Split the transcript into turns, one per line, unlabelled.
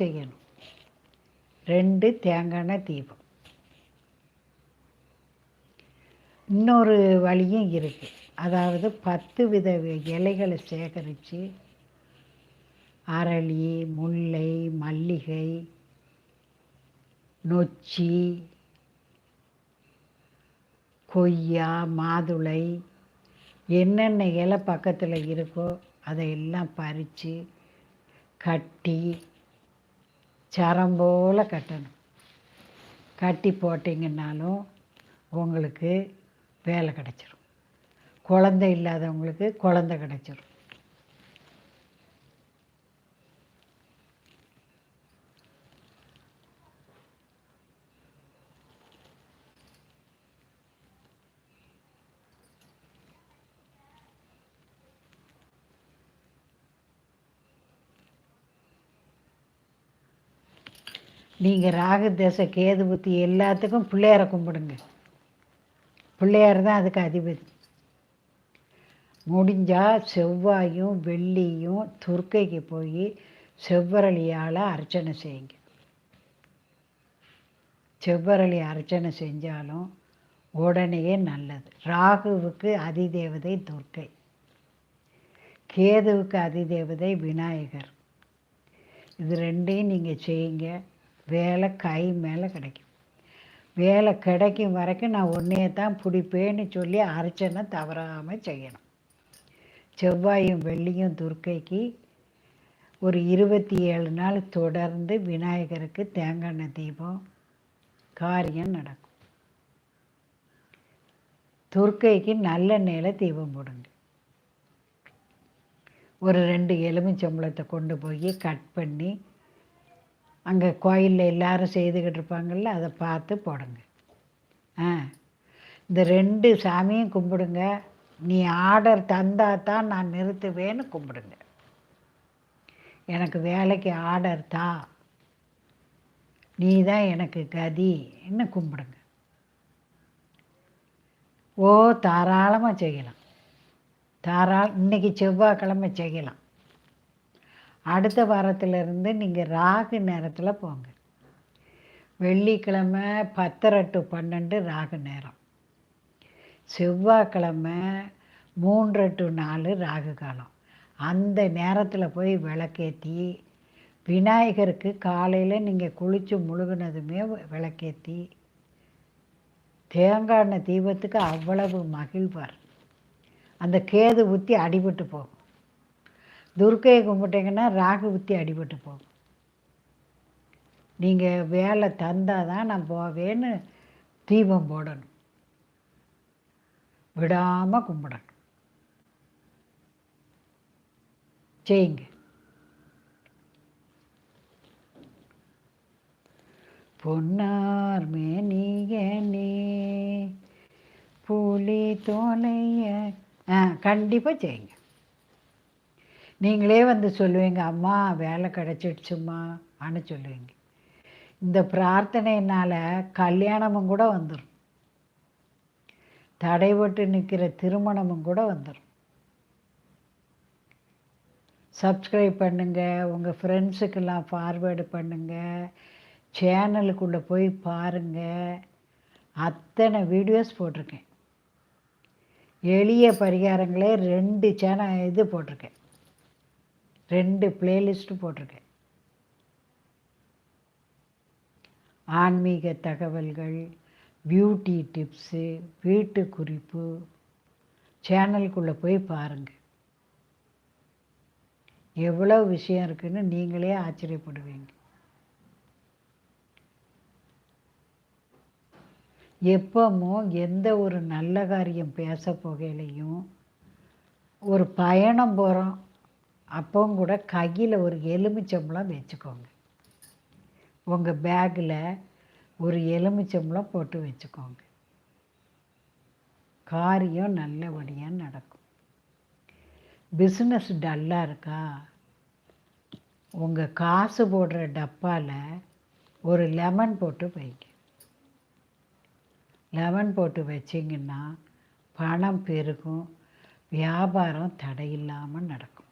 செய்யணும். ரெண்டு தேங்காய் தீபம். இன்னொரு வழியும் இருக்குது அதாவது பத்து வித இலைகளை சேகரித்து அரளி முல்லை மல்லிகை நொச்சி கொய்யா மாதுளை என்னென்ன இலை பக்கத்தில் இருக்கோ அதையெல்லாம் பறித்து கட்டி சரம் போல் கட்டணும். கட்டி போட்டிங்கன்னாலும் உங்களுக்கு வேலை கிடச்சிரும். குழந்தை இல்லாதவங்களுக்கு குழந்தை கிடச்சிரும். நீங்கள் ராகு தசை கேது புத்தி எல்லாத்துக்கும் பிள்ளையாரை கும்பிடுங்க. பிள்ளையார் தான் அதுக்கு அதிபதி. முடிஞ்சால் செவ்வாயும் வெள்ளியும் துர்க்கைக்கு போய் செவ்வரளியால் அர்ச்சனை செய்யுங்க. செவ்வரளி அர்ச்சனை செஞ்சாலும் உடனேயே நல்லது. ராகுவுக்கு அதிதேவதை துர்க்கை. கேதுவுக்கு அதிதேவதை விநாயகர். இது ரெண்டையும் நீங்கள் செய்யுங்க. வேலை கை மேலே கிடைக்கும். வேலை கிடைக்கும் வரைக்கும் நான் ஒன்றையே தான் பிடிப்பேன்னு சொல்லி அர்ச்சனை தவறாமல் செய்யணும். செவ்வாயும் வெள்ளியும் துர்க்கைக்கு ஒரு இருபத்தி ஏழு நாள் தொடர்ந்து விநாயகருக்கு தேங்காய் எண்ணெய் தீபம் காரியம் நடக்கும். துர்க்கைக்கு நல்லெண்ணெயில் தீபம் போடுங்க. ஒரு ரெண்டு எலுமிச்சம்பளத்தை கொண்டு போய் கட் பண்ணி அங்கே கோயிலில் எல்லாரும் செய்துக்கிட்டு இருப்பாங்கள்ல அதை பார்த்து போடுங்க. ஆ. இந்த ரெண்டு சாமியும் கும்பிடுங்க. நீ ஆர்டர் தந்தா தான் நான் நிறுத்துவேன்னு கும்பிடுங்க. எனக்கு வேலைக்கு ஆர்டர் தா. நீ தான் எனக்கு கதி என்ன கும்பிடுங்க. ஓ தாராளமாக செய்யலாம். தாரா இன்னைக்கு செவ்வாய்க்கிழமை செய்யலாம். அடுத்த வாரத்திலிருந்து நீங்கள் ராகு நேரத்தில் போங்க. வெள்ளிக்கிழமை பத்தரை டு பன்னெண்டு ராகு நேரம். செவ்வாய்க்கிழமை மூன்று டு நாலு ராகு காலம். அந்த நேரத்தில் போய் விளக்கேற்றி விநாயகருக்கு காலையில் நீங்கள் குளித்து முழுகினதுமே விளக்கேற்றி தேங்காய் தீபத்துக்கு அவ்வளவு மகிழ்வார். அந்த கேது ஊற்றி அடிபட்டு போகும். துர்க்கையை கும்பிட்டீங்கன்னா ராகு ஊற்றி அடிபட்டு போகும். நீங்கள் வேலை தந்தால் தான் நான் போவேன்னு தீபம் போடணும். விடாமல் கும்பிடணும். செய்யுங்க. பொன்னார் மேனியனே புலி தோலைய ஆ கண்டிப்பாக செய்யுங்க. நீங்களே வந்து சொல்லுவீங்க அம்மா வேலை கிடச்சிடுச்சும்மா அனு சொல்லுவீங்க. இந்த பிரார்த்தனையினால் கல்யாணமும் கூட வந்துடும் தடைபட்டு நிற்கிற திருமணமும் கூட வந்துடும் சப்ஸ்கிரைப் பண்ணுங்கள் உங்கள் ஃப்ரெண்ட்ஸுக்கெல்லாம் ஃபார்வேர்டு பண்ணுங்கள் சேனலுக்குள்ளே போய் பாருங்கள் அத்தனை வீடியோஸ் போட்டிருக்கேன். எளிய பரிகாரங்களே ரெண்டு சேனல் இது போட்டிருக்கேன். ரெண்டு பிளேலிஸ்ட்டு போட்டிருக்கேன். ஆன்மீக தகவல்கள் பியூட்டி டிப்ஸு வீட்டு குறிப்பு சேனலுக்குள்ளே போய் பாருங்கள் எவ்வளோ விஷயம் இருக்குன்னு நீங்களே ஆச்சரியப்படுவீங்க. எப்பவும் எந்த ஒரு நல்ல காரியம் பேச போகையிலையும் ஒரு பயணம் போகிறோம் அப்பவும் கூட கையில் ஒரு எலுமிச்சம்பளம் வச்சுக்கோங்க. உங்கள் பேக்கில் ஒரு எலுமிச்சம்பளம் போட்டு வச்சுக்கோங்க. காரியம் நல்லபடியாக நடக்கும். பிஸ்னஸ் டல்லாக இருக்கா? உங்கள் காசு போடுற டப்பாவில் ஒரு லெமன் போட்டு வைங்க. லெமன் போட்டு வச்சிங்கன்னா பணம் பெருகும் வியாபாரம் தடையில்லாமல் நடக்கும்.